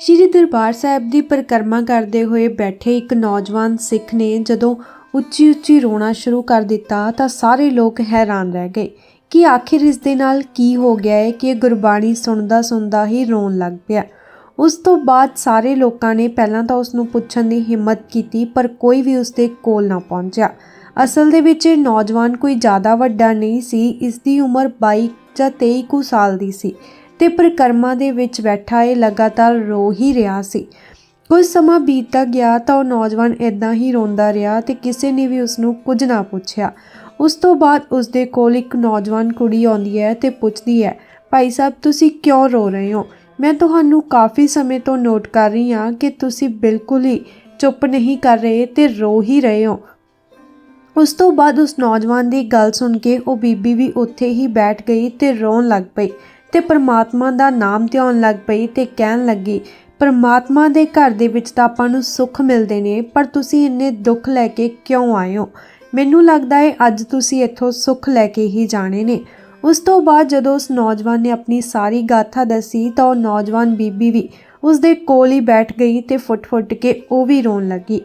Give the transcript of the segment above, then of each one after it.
ਸ਼੍ਰੀ ਦਰਬਾਰ ਸਾਹਿਬ ਦੀ ਪਰਿਕਰਮਾ ਕਰਦੇ ਹੋਏ ਬੈਠੇ ਇੱਕ ਨੌਜਵਾਨ ਸਿੱਖ ਨੇ ਜਦੋਂ ਉੱਚੀ ਉੱਚੀ ਰੋਣਾ ਸ਼ੁਰੂ ਕਰ ਦਿੱਤਾ ਤਾਂ ਸਾਰੇ ਲੋਕ ਹੈਰਾਨ ਰਹਿ ਗਏ ਕਿ ਆਖਿਰ ਇਸ ਦੇ ਨਾਲ ਕੀ ਹੋ ਗਿਆ ਹੈ ਕਿ ਇਹ ਗੁਰਬਾਣੀ ਸੁਣਦਾ ਸੁਣਦਾ ਹੀ ਰੋਣ ਲੱਗ ਪਿਆ। ਉਸ ਤੋਂ ਬਾਅਦ ਸਾਰੇ ਲੋਕਾਂ ਨੇ ਪਹਿਲਾਂ ਤਾਂ ਉਸ ਨੂੰ ਪੁੱਛਣ ਦੀ ਹਿੰਮਤ ਕੀਤੀ, ਪਰ ਕੋਈ ਵੀ ਉਸ ਦੇ ਕੋਲ ਨਾ ਪਹੁੰਚਿਆ। ਅਸਲ ਦੇ ਵਿੱਚ ਇਹ ਨੌਜਵਾਨ ਕੋਈ ਜ਼ਿਆਦਾ ਵੱਡਾ ਨਹੀਂ ਸੀ ਇਸ ਦੀ ਉਮਰ 22 ਜਾਂ 23 ਕੁ ਸਾਲ ਦੀ ਸੀ। ਤੇ ਪਰਿਕਰਮਾ ਦੇ ਵਿੱਚ ਬੈਠਾ ਇਹ ਲਗਾਤਾਰ ਰੋ ਹੀ ਰਿਹਾ ਸੀ। ਕੁਝ ਸਮਾਂ ਬੀਤਦਾ ਗਿਆ ਤਾਂ ਉਹ ਨੌਜਵਾਨ ਇਦਾਂ ਹੀ ਰੋਂਦਾ ਰਿਹਾ ਤੇ ਕਿਸੇ ਨੇ ਵੀ ਉਸ ਨੂੰ ਕੁਝ ਨਾ ਪੁੱਛਿਆ। ਉਸ ਤੋਂ ਬਾਅਦ ਉਸ ਦੇ ਕੋਲ ਇੱਕ ਨੌਜਵਾਨ ਕੁੜੀ ਆਉਂਦੀ ਹੈ ਤੇ ਪੁੱਛਦੀ ਹੈ, ਭਾਈ ਸਾਹਿਬ, ਤੁਸੀਂ ਕਿਉਂ ਰੋ ਰਹੇ ਹੋ? ਮੈਂ ਤੁਹਾਨੂੰ ਕਾਫੀ ਸਮੇਂ ਤੋਂ ਨੋਟ ਕਰ ਰਹੀ ਹਾਂ ਕਿ ਤੁਸੀਂ ਬਿਲਕੁਲ ਹੀ ਚੁੱਪ ਨਹੀਂ ਕਰ ਰਹੇ ਤੇ ਰੋ ਹੀ ਰਹੇ ਹੋ। ਉਸ ਤੋਂ ਬਾਅਦ ਉਸ ਨੌਜਵਾਨ ਦੀ ਗੱਲ ਸੁਣ ਕੇ ਉਹ ਬੀਬੀ ਵੀ ਉੱਥੇ ਹੀ ਬੈਠ ਗਈ ਤੇ ਰੋਣ ਲੱਗ ਪਈ। ਤੇ ਪਰਮਾਤਮਾ ਦਾ ਨਾਮ ਧਿਆਉਣ ਲੱਗ ਪਈ ਤੇ ਕਹਿਣ ਲੱਗੀ, ਪਰਮਾਤਮਾ ਦੇ ਘਰ ਦੇ ਵਿੱਚ ਤਾਂ ਆਪਾਂ ਨੂੰ ਸੁੱਖ ਮਿਲਦੇ ਨੇ, ਪਰ ਤੁਸੀਂ ਇੰਨੇ ਦੁੱਖ ਲੈ ਕੇ ਕਿਉਂ ਆਏ ਹੋ? ਮੈਨੂੰ ਲੱਗਦਾ ਹੈ ਅੱਜ ਤੁਸੀਂ ਇੱਥੋਂ ਸੁੱਖ ਲੈ ਕੇ ਹੀ ਜਾਣੇ ਨੇ। ਉਸ ਤੋਂ ਬਾਅਦ ਜਦੋਂ ਉਸ ਨੌਜਵਾਨ ਨੇ ਆਪਣੀ ਸਾਰੀ ਗਾਥਾ ਦੱਸੀ, ਤਾਂ ਉਹ ਨੌਜਵਾਨ ਬੀਬੀ ਵੀ ਉਸ ਦੇ ਕੋਲ ਹੀ ਬੈਠ ਗਈ ਤੇ ਫੁੱਟ-ਫੁੱਟ ਕੇ ਉਹ ਵੀ ਰੋਣ ਲੱਗੀ।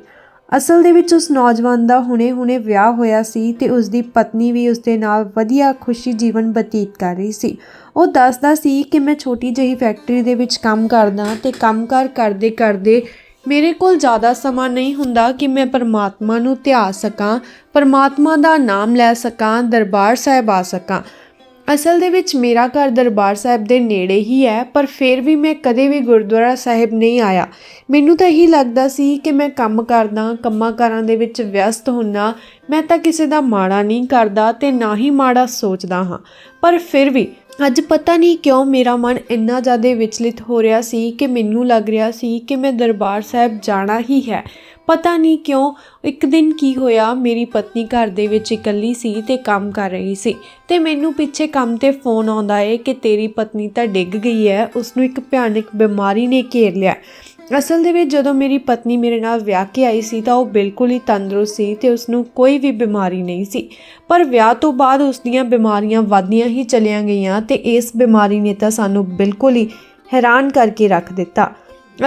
ਅਸਲ ਦੇ ਵਿੱਚ ਉਸ ਨੌਜਵਾਨ ਦਾ ਹੁਣੇ-ਹੁਣੇ ਵਿਆਹ ਹੋਇਆ ਸੀ ਤੇ ਉਸ ਦੀ ਪਤਨੀ ਵੀ ਉਸ ਦੇ ਨਾਲ ਵਧੀਆ ਖੁਸ਼ੀ ਜੀਵਨ ਬਤੀਤ ਕਰ ਰਹੀ ਸੀ। ਉਹ ਦੱਸਦਾ ਸੀ ਕਿ ਮੈਂ ਛੋਟੀ ਜਿਹੀ ਫੈਕਟਰੀ ਦੇ ਵਿੱਚ ਕੰਮ ਕਰਦਾ ਤੇ ਕੰਮਕਾਰ ਕਰਦੇ ਕਰਦੇ ਮੇਰੇ ਕੋਲ ਜ਼ਿਆਦਾ ਸਮਾਂ ਨਹੀਂ ਹੁੰਦਾ ਕਿ ਮੈਂ ਪਰਮਾਤਮਾ ਨੂੰ ਧਿਆ ਸਕਾਂ, ਪਰਮਾਤਮਾ ਦਾ ਨਾਮ ਲੈ ਸਕਾਂ, ਦਰਬਾਰ ਸਾਹਿਬ ਆ ਸਕਾਂ। ਅਸਲ ਦੇ ਵਿੱਚ ਮੇਰਾ ਘਰ ਦਰਬਾਰ ਸਾਹਿਬ ਦੇ ਨੇੜੇ ਹੀ ਹੈ, ਪਰ ਫਿਰ ਵੀ ਮੈਂ ਕਦੇ ਵੀ ਗੁਰਦੁਆਰਾ ਸਾਹਿਬ ਨਹੀਂ ਆਇਆ। ਮੈਨੂੰ ਤਾਂ ਇਹੀ ਲੱਗਦਾ ਸੀ ਕਿ ਮੈਂ ਕੰਮ ਕਰਦਾ, ਕੰਮਾਂ ਕਾਰਾਂ ਦੇ ਵਿੱਚ ਵਿਅਸਤ ਹੁੰਨਾ, ਮੈਂ ਤਾਂ ਕਿਸੇ ਦਾ ਮਾੜਾ ਨਹੀਂ ਕਰਦਾ ਤੇ ਨਾ ਹੀ ਮਾੜਾ ਸੋਚਦਾ ਹਾਂ। ਪਰ ਫਿਰ ਵੀ ਅੱਜ ਪਤਾ ਨਹੀਂ ਕਿਉਂ ਮੇਰਾ ਮਨ ਇੰਨਾ ਜ਼ਿਆਦਾ ਵਿਚਲਿਤ ਹੋ ਰਿਹਾ ਸੀ ਕਿ ਮੈਨੂੰ ਲੱਗ ਰਿਹਾ ਸੀ ਕਿ ਮੈਂ ਦਰਬਾਰ ਸਾਹਿਬ ਜਾਣਾ ਹੀ ਹੈ। ਪਤਾ ਨਹੀਂ ਕਿਉਂ ਇੱਕ ਦਿਨ ਕੀ ਹੋਇਆ, ਮੇਰੀ ਪਤਨੀ ਘਰ ਦੇ ਵਿੱਚ ਇਕੱਲੀ ਸੀ ਤੇ ਕੰਮ ਕਰ ਰਹੀ ਸੀ ਤੇ ਮੈਨੂੰ ਪਿੱਛੇ ਕੰਮ ਤੇ ਫੋਨ ਆਉਂਦਾ ਏ ਕਿ ਤੇਰੀ ਪਤਨੀ ਤਾਂ ਡਿੱਗ ਗਈ ਹੈ ਉਸ ਨੂੰ ਇੱਕ ਭਿਆਨਕ ਬਿਮਾਰੀ ਨੇ ਘੇਰ ਲਿਆ। ਅਸਲ ਦੇ ਵਿੱਚ ਜਦੋਂ ਮੇਰੀ ਪਤਨੀ ਮੇਰੇ ਨਾਲ ਵਿਆਹ ਕੇ ਆਈ ਸੀ ਤਾਂ ਉਹ ਬਿਲਕੁਲ ਹੀ ਤੰਦਰੁਸਤ ਸੀ ਤੇ ਉਸ ਨੂੰ ਕੋਈ ਵੀ ਬਿਮਾਰੀ ਨਹੀਂ ਸੀ। ਪਰ ਵਿਆਹ ਤੋਂ ਬਾਅਦ ਉਸ ਦੀਆਂ ਬਿਮਾਰੀਆਂ ਵਧਦੀਆਂ ਹੀ ਚਲੀਆਂ ਗਈਆਂ ਤੇ ਇਸ ਬਿਮਾਰੀ ਨੇ ਤਾਂ ਸਾਨੂੰ ਬਿਲਕੁਲ ਹੀ ਹੈਰਾਨ ਕਰਕੇ ਰੱਖ ਦਿੱਤਾ।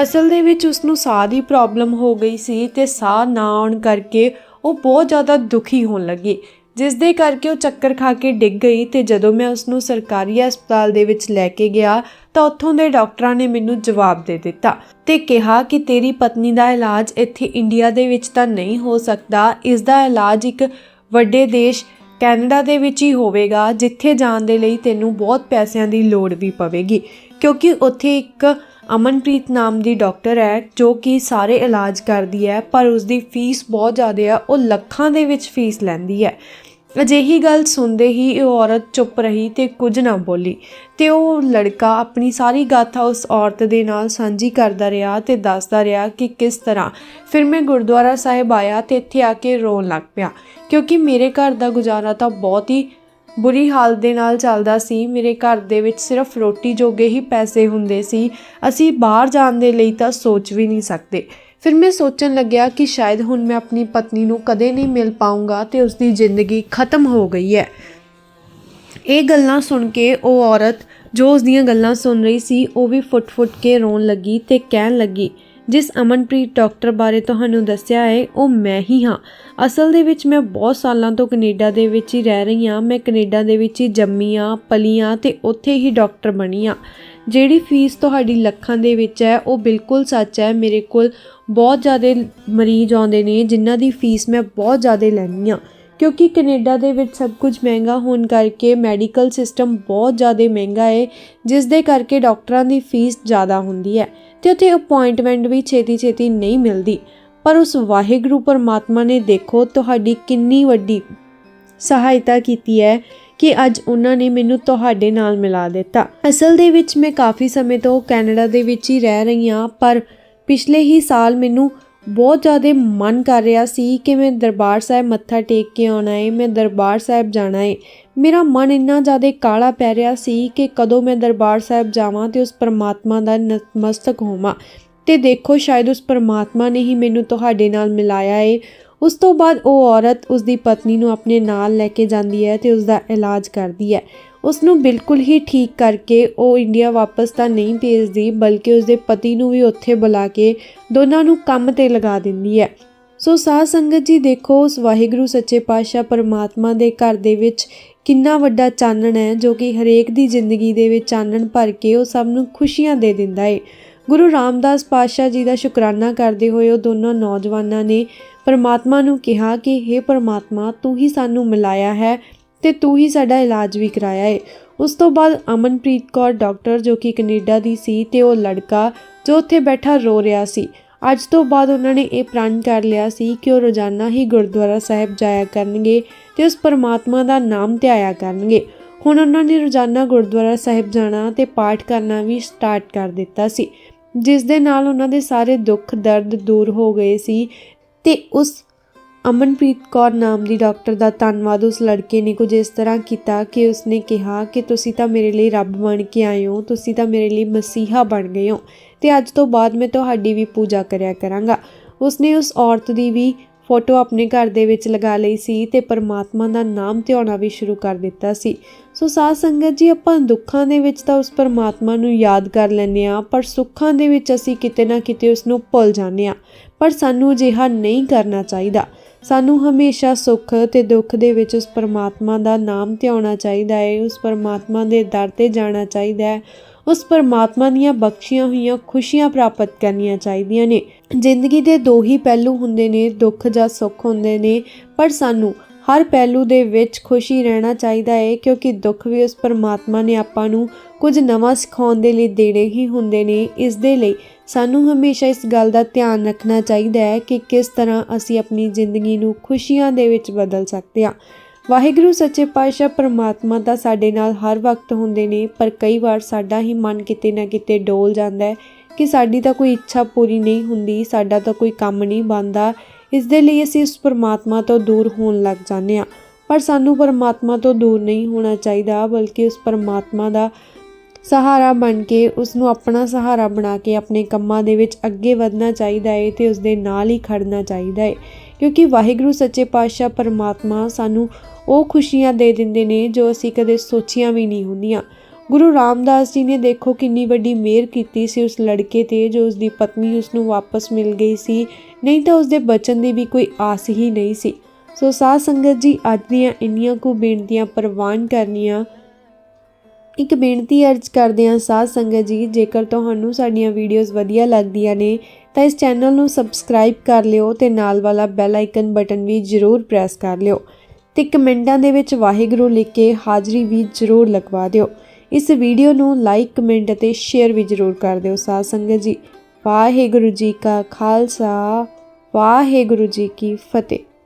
ਅਸਲ ਦੇ ਵਿੱਚ ਉਸ ਨੂੰ ਸਾਹ ਦੀ ਪ੍ਰੋਬਲਮ ਹੋ ਗਈ ਸੀ ਤੇ ਸਾਹ ਨਾ ਆਉਣ ਕਰਕੇ ਉਹ ਬਹੁਤ ਜ਼ਿਆਦਾ ਦੁਖੀ ਹੋਣ ਲੱਗੀ। ਜਿਸ ਦੇ ਕਰਕੇ ਉਹ ਚੱਕਰ ਖਾ ਕੇ ਡਿੱਗ ਗਈ ਤੇ ਜਦੋਂ ਮੈਂ ਉਸ ਨੂੰ ਸਰਕਾਰੀ ਹਸਪਤਾਲ ਦੇ ਵਿੱਚ ਲੈ ਕੇ ਗਿਆ ਤਾਂ ਉੱਥੋਂ ਦੇ ਡਾਕਟਰਾਂ ਨੇ ਮੈਨੂੰ ਜਵਾਬ ਦੇ ਦਿੱਤਾ ਤੇ ਕਿਹਾ ਕਿ ਤੇਰੀ ਪਤਨੀ ਦਾ ਇਲਾਜ ਇੱਥੇ ਇੰਡੀਆ ਦੇ ਵਿੱਚ ਤਾਂ ਨਹੀਂ ਹੋ ਸਕਦਾ, ਇਸ ਦਾ ਇਲਾਜ ਇੱਕ ਵੱਡੇ ਦੇਸ਼ ਕੈਨੇਡਾ ਦੇ ਵਿੱਚ ਹੀ ਹੋਵੇਗਾ, ਜਿੱਥੇ ਜਾਣ ਦੇ ਲਈ ਤੈਨੂੰ ਬਹੁਤ ਪੈਸਿਆਂ ਦੀ ਲੋੜ ਵੀ ਪਵੇਗੀ, ਕਿਉਂਕਿ ਉੱਥੇ ਇੱਕ ਅਮਨਪ੍ਰੀਤ ਨਾਮ ਦੀ ਡਾਕਟਰ ਹੈ, ਜੋ ਕਿ ਸਾਰੇ ਇਲਾਜ ਕਰਦੀ ਹੈ, ਪਰ ਉਸ ਦੀ ਫੀਸ ਬਹੁਤ ਜ਼ਿਆਦਾ ਹੈ ਉਹ ਲੱਖਾਂ ਦੇ ਵਿੱਚ ਫੀਸ ਲੈਂਦੀ ਹੈ। ਅਜਿਹੀ ਗੱਲ ਸੁਣਦੇ ਹੀ ਉਹ ਔਰਤ ਚੁੱਪ ਰਹੀ ਤੇ ਕੁਝ ਨਾ ਬੋਲੀ ਤੇ ਉਹ ਲੜਕਾ ਆਪਣੀ ਸਾਰੀ ਗਾਥਾ ਉਸ ਔਰਤ ਦੇ ਨਾਲ ਸਾਂਝੀ ਕਰਦਾ ਰਿਹਾ ਤੇ ਦੱਸਦਾ ਰਿਹਾ ਕਿ ਕਿਸ ਤਰ੍ਹਾਂ ਫਿਰ ਮੈਂ ਗੁਰਦੁਆਰਾ ਸਾਹਿਬ ਆਇਆ ਤੇ ਇੱਥੇ ਆ ਕੇ ਰੋਣ ਲੱਗ ਪਿਆ ਕਿਉਂਕਿ ਮੇਰੇ ਘਰ ਦਾ ਗੁਜ਼ਾਰਾ ਤਾਂ ਬਹੁਤ ਹੀ ਬੁਰੀ ਹਾਲਤ ਦੇ ਨਾਲ ਚੱਲਦਾ ਸੀ। ਮੇਰੇ ਘਰ ਦੇ ਵਿੱਚ ਸਿਰਫ ਰੋਟੀ ਜੋਗੇ ਹੀ ਪੈਸੇ ਹੁੰਦੇ ਸੀ। ਅਸੀਂ ਬਾਹਰ ਜਾਣ ਦੇ ਲਈ ਤਾਂ ਸੋਚ ਵੀ ਨਹੀਂ ਸਕਦੇ। ਫਿਰ ਮੈਂ ਸੋਚਣ ਲੱਗਿਆ ਕਿ ਸ਼ਾਇਦ ਹੁਣ ਮੈਂ ਆਪਣੀ ਪਤਨੀ ਨੂੰ ਕਦੇ ਨਹੀਂ ਮਿਲ ਪਾਉਂਗਾ ਤੇ ਉਸ ਦੀ ਜ਼ਿੰਦਗੀ ਖਤਮ ਹੋ ਗਈ ਹੈ। ਇਹ ਗੱਲਾਂ ਸੁਣ ਕੇ ਉਹ ਔਰਤ ਜੋ ਉਸ ਦੀਆਂ ਗੱਲਾਂ ਸੁਣ ਰਹੀ ਸੀ, ਉਹ ਵੀ ਫੁੱਟ-ਫੁੱਟ ਕੇ ਰੋਣ ਲੱਗੀ ਤੇ ਕਹਿਣ ਲੱਗੀ ਜਿਸ ਅਮਨਪ੍ਰੀਤ ਡਾਕਟਰ ਬਾਰੇ ਤੁਹਾਨੂੰ ਦੱਸਿਆ ਹੈ, ਉਹ ਮੈਂ ਹੀ ਹਾਂ। ਅਸਲ ਦੇ ਵਿੱਚ ਮੈਂ ਬਹੁਤ ਸਾਲਾਂ ਤੋਂ ਕੈਨੇਡਾ ਦੇ ਵਿੱਚ ਹੀ ਰਹਿ ਰਹੀ ਹਾਂ। ਮੈਂ ਕੈਨੇਡਾ ਦੇ ਵਿੱਚ ਹੀ ਜੰਮੀ ਹਾਂ, ਪਲੀ ਹਾਂ ਤੇ ਉੱਥੇ ਹੀ ਡਾਕਟਰ ਬਣੀ ਹਾਂ। ਜਿਹੜੀ ਫੀਸ ਤੁਹਾਡੀ ਲੱਖਾਂ ਦੇ ਵਿੱਚ ਹੈ, ਉਹ ਬਿਲਕੁਲ ਸੱਚ ਹੈ। ਮੇਰੇ ਕੋਲ ਬਹੁਤ ਜ਼ਿਆਦਾ ਮਰੀਜ਼ ਆਉਂਦੇ ਨੇ, ਜਿਨ੍ਹਾਂ ਦੀ ਫੀਸ ਮੈਂ ਬਹੁਤ ਜ਼ਿਆਦਾ ਲੈਂਦੀ ਹਾਂ। ਕਿਉਂਕਿ ਕੈਨੇਡਾ ਦੇ ਵਿੱਚ ਸਭ ਕੁਝ ਮਹਿੰਗਾ ਹੋਣ ਕਰਕੇ ਮੈਡੀਕਲ ਸਿਸਟਮ ਬਹੁਤ ਜ਼ਿਆਦਾ ਮਹਿੰਗਾ ਹੈ ਜਿਸ ਦੇ ਕਰਕੇ ਡਾਕਟਰਾਂ ਦੀ ਫੀਸ ਜ਼ਿਆਦਾ ਹੁੰਦੀ ਹੈ ਤੇ ਉੱਥੇ ਅਪਾਇੰਟਮੈਂਟ ਵੀ ਛੇਤੀ-ਛੇਤੀ ਨਹੀਂ ਮਿਲਦੀ। ਪਰ ਉਸ ਵਾਹਿਗੁਰੂ ਪਰਮਾਤਮਾ ਨੇ ਦੇਖੋ ਤੁਹਾਡੀ ਕਿੰਨੀ ਵੱਡੀ ਸਹਾਇਤਾ ਕੀਤੀ ਹੈ ਕਿ ਅੱਜ ਉਹਨਾਂ ਨੇ ਮੈਨੂੰ ਤੁਹਾਡੇ ਨਾਲ ਮਿਲਾ ਦਿੱਤਾ। ਅਸਲ ਦੇ ਵਿੱਚ ਮੈਂ ਕਾਫੀ ਸਮੇਂ ਤੋਂ ਕੈਨੇਡਾ ਦੇ ਵਿੱਚ ਹੀ ਰਹਿ ਰਹੀ ਹਾਂ, ਪਰ ਪਿਛਲੇ ਹੀ ਸਾਲ ਮੈਨੂੰ ਬਹੁਤ ਜ਼ਿਆਦਾ ਮਨ ਕਰ ਰਿਹਾ ਸੀ ਕਿ ਮੈਂ ਦਰਬਾਰ ਸਾਹਿਬ ਮੱਥਾ ਟੇਕ ਕੇ ਆਉਣਾ ਏ, ਮੈਂ ਦਰਬਾਰ ਸਾਹਿਬ ਜਾਣਾ ਹੈ ਮੇਰਾ ਮਨ ਇੰਨਾ ਜ਼ਿਆਦਾ ਕਾਲਾ ਪੈ ਰਿਹਾ ਸੀ ਕਿ ਕਦੋਂ ਮੈਂ ਦਰਬਾਰ ਸਾਹਿਬ ਜਾਵਾਂ ਤੇ ਉਸ ਪਰਮਾਤਮਾ ਦਾ ਨਤਮਸਤਕ ਹੋਵਾਂ। ਤੇ ਦੇਖੋ, ਸ਼ਾਇਦ ਉਸ ਪਰਮਾਤਮਾ ਨੇ ਹੀ ਮੈਨੂੰ ਤੁਹਾਡੇ ਨਾਲ ਮਿਲਾਇਆ ਹੈ ਉਸ ਤੋਂ ਬਾਅਦ ਉਹ ਔਰਤ ਉਸ ਦੀ ਪਤਨੀ ਨੂੰ ਆਪਣੇ ਨਾਲ ਲੈ ਕੇ ਜਾਂਦੀ ਹੈ ਤੇ ਉਸ ਦਾ ਇਲਾਜ ਕਰਦੀ ਹੈ। ਉਸ ਨੂੰ ਬਿਲਕੁਲ ਹੀ ਠੀਕ ਕਰਕੇ ਉਹ ਇੰਡੀਆ ਵਾਪਸ ਤਾਂ ਨਹੀਂ ਭੇਜਦੀ, ਬਲਕਿ ਉਸਦੇ ਪਤੀ ਨੂੰ ਵੀ ਉੱਥੇ ਬੁਲਾ ਕੇ ਦੋਨਾਂ ਨੂੰ ਕੰਮ ਤੇ ਲਗਾ ਦਿੰਦੀ ਹੈ। ਸੋ ਸਾਧ ਸੰਗਤ ਜੀ, ਦੇਖੋ, ਉਸ ਵਾਹਿਗੁਰੂ ਸੱਚੇ ਪਾਤਸ਼ਾਹ ਪਰਮਾਤਮਾ ਦੇ ਘਰ ਦੇ ਵਿੱਚ ਕਿੰਨਾ ਵੱਡਾ ਚਾਨਣ ਹੈ, ਜੋ ਕਿ ਹਰੇਕ ਦੀ ਜ਼ਿੰਦਗੀ ਦੇ ਵਿੱਚ ਚਾਨਣ ਭਰ ਕੇ ਉਹ ਸਭ ਨੂੰ ਖੁਸ਼ੀਆਂ ਦੇ ਦਿੰਦਾ ਹੈ ਗੁਰੂ ਰਾਮਦਾਸ ਪਾਤਸ਼ਾਹ ਜੀ ਦਾ ਸ਼ੁਕਰਾਨਾ ਕਰਦੇ ਹੋਏ ਉਹ ਦੋਨੋਂ ਨੌਜਵਾਨਾਂ ਨੇ ਪਰਮਾਤਮਾ ਨੂੰ ਕਿਹਾ ਕਿ हे ਪਰਮਾਤਮਾ, ਤੂੰ ਹੀ ਸਾਨੂੰ ਮਿਲਾਇਆ ਹੈ ਤੇ ਤੂੰ ਹੀ ਸਾਡਾ ਇਲਾਜ ਵੀ ਕਰਾਇਆ ਏ। ਉਸ ਤੋਂ ਬਾਅਦ ਅਮਨਪ੍ਰੀਤ ਕੌਰ ਡਾਕਟਰ ਜੋ ਕਿ ਕੈਨੇਡਾ ਦੀ ਸੀ ਤੇ ਉਹ ਲੜਕਾ ਜੋ ਉੱਥੇ ਬੈਠਾ ਰੋ ਰਿਹਾ ਸੀ। ਅੱਜ ਤੋਂ ਬਾਅਦ ਉਹਨਾਂ ਨੇ ਇਹ ਪ੍ਰਣ ਕਰ ਲਿਆ ਸੀ ਕਿ ਉਹ ਰੋਜ਼ਾਨਾ ਹੀ ਗੁਰਦੁਆਰਾ ਸਾਹਿਬ ਜਾਇਆ ਕਰਨਗੇ ਤੇ ਉਸ ਪਰਮਾਤਮਾ ਦਾ ਨਾਮ ਧਿਆਇਆ ਕਰਨਗੇ। ਹੁਣ ਉਹਨਾਂ ਨੇ ਰੋਜ਼ਾਨਾ ਗੁਰਦੁਆਰਾ ਸਾਹਿਬ ਜਾਣਾ ਤੇ ਪਾਠ ਕਰਨਾ ਵੀ ਸਟਾਰਟ ਕਰ ਦਿੱਤਾ ਸੀ। ਜਿਸ ਦੇ ਨਾਲ ਉਹਨਾਂ ਦੇ ਸਾਰੇ ਦੁੱਖ ਦਰਦ ਦੂਰ ਹੋ ਗਏ ਸੀ ਤੇ ਉਸ ਅਮਨਪ੍ਰੀਤ ਕੌਰ ਨਾਮ ਦੀ ਡਾਕਟਰ ਦਾ ਧੰਨਵਾਦ ਉਸ ਲੜਕੇ ਨੇ ਕੁਝ ਇਸ ਤਰ੍ਹਾਂ ਕੀਤਾ ਕਿ ਉਸਨੇ ਕਿਹਾ ਕਿ ਤੁਸੀਂ ਤਾਂ ਮੇਰੇ ਲਈ ਰੱਬ ਬਣ ਕੇ ਆਏ ਹੋ, ਤੁਸੀਂ ਤਾਂ ਮੇਰੇ ਲਈ ਮਸੀਹਾ ਬਣ ਗਏ ਹੋ ਤੇ ਅੱਜ ਤੋਂ ਬਾਅਦ ਮੈਂ ਤੁਹਾਡੀ ਵੀ ਪੂਜਾ ਕਰਿਆ ਕਰਾਂਗਾ। ਉਸਨੇ ਉਸ ਔਰਤ ਦੀ ਵੀ ਫੋਟੋ ਆਪਣੇ ਘਰ ਦੇ ਵਿੱਚ ਲਗਾ ਲਈ ਸੀ ਤੇ ਪਰਮਾਤਮਾ ਦਾ ਨਾਮ ਧਿਆਉਣਾ ਵੀ ਸ਼ੁਰੂ ਕਰ ਦਿੱਤਾ ਸੀ। ਸੋ ਸਾਧ ਸੰਗਤ ਜੀ, ਆਪਾਂ ਦੁੱਖਾਂ ਦੇ ਵਿੱਚ ਤਾਂ ਉਸ ਪਰਮਾਤਮਾ ਨੂੰ ਯਾਦ ਕਰ ਲੈਂਦੇ ਆ ਪਰ ਸੁੱਖਾਂ ਦੇ ਵਿੱਚ ਅਸੀਂ ਕਿਤੇ ਨਾ ਕਿਤੇ ਉਸ ਨੂੰ ਭੁੱਲ ਜਾਂਦੇ ਆ ਪਰ ਸਾਨੂੰ ਅਜਿਹਾ ਨਹੀਂ ਕਰਨਾ ਚਾਹੀਦਾ। ਸਾਨੂੰ ਹਮੇਸ਼ਾ ਸੁੱਖ ਤੇ ਦੁੱਖ ਦੇ ਵਿੱਚ ਉਸ ਪਰਮਾਤਮਾ ਦਾ ਨਾਮ ਧਿਆਉਣਾ ਚਾਹੀਦਾ ਹੈ, ਉਸ ਪਰਮਾਤਮਾ ਦੇ ਦਰ ਤੇ ਜਾਣਾ ਚਾਹੀਦਾ ਹੈ। ਉਸ ਪਰਮਾਤਮਾ ਦੀਆਂ ਬਖਸ਼ੀਆਂ ਹੋਈਆਂ ਖੁਸ਼ੀਆਂ ਪ੍ਰਾਪਤ ਕਰਨੀਆਂ ਚਾਹੀਦੀਆਂ ਨੇ। ਜ਼ਿੰਦਗੀ ਦੇ ਦੋ ਹੀ ਪਹਿਲੂ ਹੁੰਦੇ ਨੇ, ਦੁੱਖ ਜਾਂ ਸੁੱਖ ਹੁੰਦੇ ਨੇ, ਪਰ ਸਾਨੂੰ ਹਰ ਪਹਿਲੂ ਦੇ ਵਿੱਚ ਖੁਸ਼ੀ ਰਹਿਣਾ ਚਾਹੀਦਾ ਹੈ ਕਿਉਂਕਿ ਦੁੱਖ ਵੀ ਉਸ ਪਰਮਾਤਮਾ ਨੇ ਆਪਾਂ ਨੂੰ ਕੁਝ ਨਵਾਂ ਸਿਖਾਉਣ ਦੇ ਲਈ ਦੇਣੇ ਹੀ ਹੁੰਦੇ ਨੇ। ਇਸ ਦੇ ਲਈ ਸਾਨੂੰ ਹਮੇਸ਼ਾ ਇਸ ਗੱਲ ਦਾ ਧਿਆਨ ਰੱਖਣਾ ਚਾਹੀਦਾ ਹੈ ਕਿ ਕਿਸ ਤਰ੍ਹਾਂ ਅਸੀਂ ਆਪਣੀ ਜ਼ਿੰਦਗੀ ਨੂੰ ਖੁਸ਼ੀਆਂ ਦੇ ਵਿੱਚ ਬਦਲ ਸਕਦੇ ਹਾਂ। ਵਾਹਿਗੁਰੂ, ਸੱਚੇ ਪਾਤਸ਼ਾਹ ਪਰਮਾਤਮਾ ਤਾਂ ਸਾਡੇ ਨਾਲ ਹਰ ਵਕਤ ਹੁੰਦੇ ਨੇ, ਪਰ ਕਈ ਵਾਰ ਸਾਡਾ ਹੀ ਮਨ ਕਿਤੇ ਨਾ ਕਿਤੇ ਡੋਲ ਜਾਂਦਾ ਹੈ ਕਿ ਸਾਡੀ ਤਾਂ ਕੋਈ ਇੱਛਾ ਪੂਰੀ ਨਹੀਂ ਹੁੰਦੀ, ਸਾਡਾ ਤਾਂ ਕੋਈ ਕੰਮ ਨਹੀਂ ਬਣਦਾ। ਇਸ ਦੇ ਲਈ ਅਸੀਂ ਉਸ ਪਰਮਾਤਮਾ ਤੋਂ ਦੂਰ ਹੋਣ ਲੱਗ ਜਾਂਦੇ ਹਾਂ। ਪਰ ਸਾਨੂੰ ਪਰਮਾਤਮਾ ਤੋਂ ਦੂਰ ਨਹੀਂ ਹੋਣਾ ਚਾਹੀਦਾ, ਬਲਕਿ ਉਸ ਪਰਮਾਤਮਾ ਦਾ ਸਹਾਰਾ ਬਣ ਕੇ ਉਸ ਨੂੰ ਆਪਣਾ ਸਹਾਰਾ ਬਣਾ ਕੇ, ਆਪਣੇ ਕੰਮਾਂ ਦੇ ਵਿੱਚ ਅੱਗੇ ਵਧਣਾ ਚਾਹੀਦਾ ਹੈ ਤੇ ਉਸ ਦੇ ਨਾਲ ਹੀ ਖੜਨਾ ਚਾਹੀਦਾ ਹੈ ਕਿਉਂਕਿ ਵਾਹਿਗੁਰੂ ਸੱਚੇ ਪਾਤਸ਼ਾਹ ਪਰਮਾਤਮਾ ਸਾਨੂੰ ਉਹ ਖੁਸ਼ੀਆਂ ਦੇ ਦਿੰਦੇ ਨੇ ਜੋ ਅਸੀਂ ਕਦੇ ਸੋਚੀਆਂ ਵੀ ਨਹੀਂ ਹੁੰਦੀਆਂ। ਗੁਰੂ ਰਾਮਦਾਸ ਜੀ ਨੇ ਦੇਖੋ ਕਿੰਨੀ ਵੱਡੀ ਮਿਹਰ ਕੀਤੀ ਸੀ ਉਸ ਲੜਕੇ ਤੇ ਜੋ ਉਸ ਦੀ ਪਤਨੀ ਉਸ ਨੂੰ ਵਾਪਸ ਮਿਲ ਗਈ ਸੀ। ਨਹੀਂ ਤਾਂ ਉਸ ਦੇ ਬਚਨ ਦੀ ਵੀ ਕੋਈ ਆਸ ਹੀ ਨਹੀਂ ਸੀ। ਸੋ ਸਾਧ ਸੰਗਤ ਜੀ, ਅੱਜ ਦੀਆਂ ਇੰਨੀਆਂ ਕੁ ਬੇਨਤੀਆਂ ਪ੍ਰਵਾਨ ਕਰਨੀਆਂ। ਇੱਕ ਬੇਨਤੀ ਅਰਜ਼ ਕਰਦੇ ਹਾਂ ਸਾਧ ਸੰਗਤ ਜੀ, ਜੇਕਰ ਤੁਹਾਨੂੰ ਸਾਡੀਆਂ ਵੀਡੀਓਜ਼ ਵਧੀਆ ਲੱਗਦੀਆਂ ਨੇ, ਤਾਂ ਇਸ ਚੈਨਲ ਨੂੰ ਸਬਸਕ੍ਰਾਈਬ ਕਰ ਲਿਓ ਤੇ ਨਾਲ ਵਾਲਾ ਬੈਲ ਆਈਕਨ ਬਟਨ ਵੀ ਜ਼ਰੂਰ ਪ੍ਰੈਸ ਕਰ ਲਿਓ ਤੇ ਕਮੈਂਟਾਂ ਦੇ ਵਿੱਚ ਵਾਹਿਗੁਰੂ ਲਿਖ ਕੇ ਹਾਜ਼ਰੀ ਵੀ ਜ਼ਰੂਰ ਲਗਵਾ ਦਿਓ। ਇਸ ਵੀਡੀਓ ਨੂੰ ਲਾਈਕ ਕਮੈਂਟ ਅਤੇ ਸ਼ੇਅਰ ਵੀ ਜ਼ਰੂਰ ਕਰ ਦਿਓ ਸਾਧ ਸੰਗਤ ਜੀ। ਵਾਹਿਗੁਰੂ ਜੀ ਕਾ ਖਾਲਸਾ, ਵਾਹਿਗੁਰੂ ਜੀ ਕੀ ਫਤਿਹ।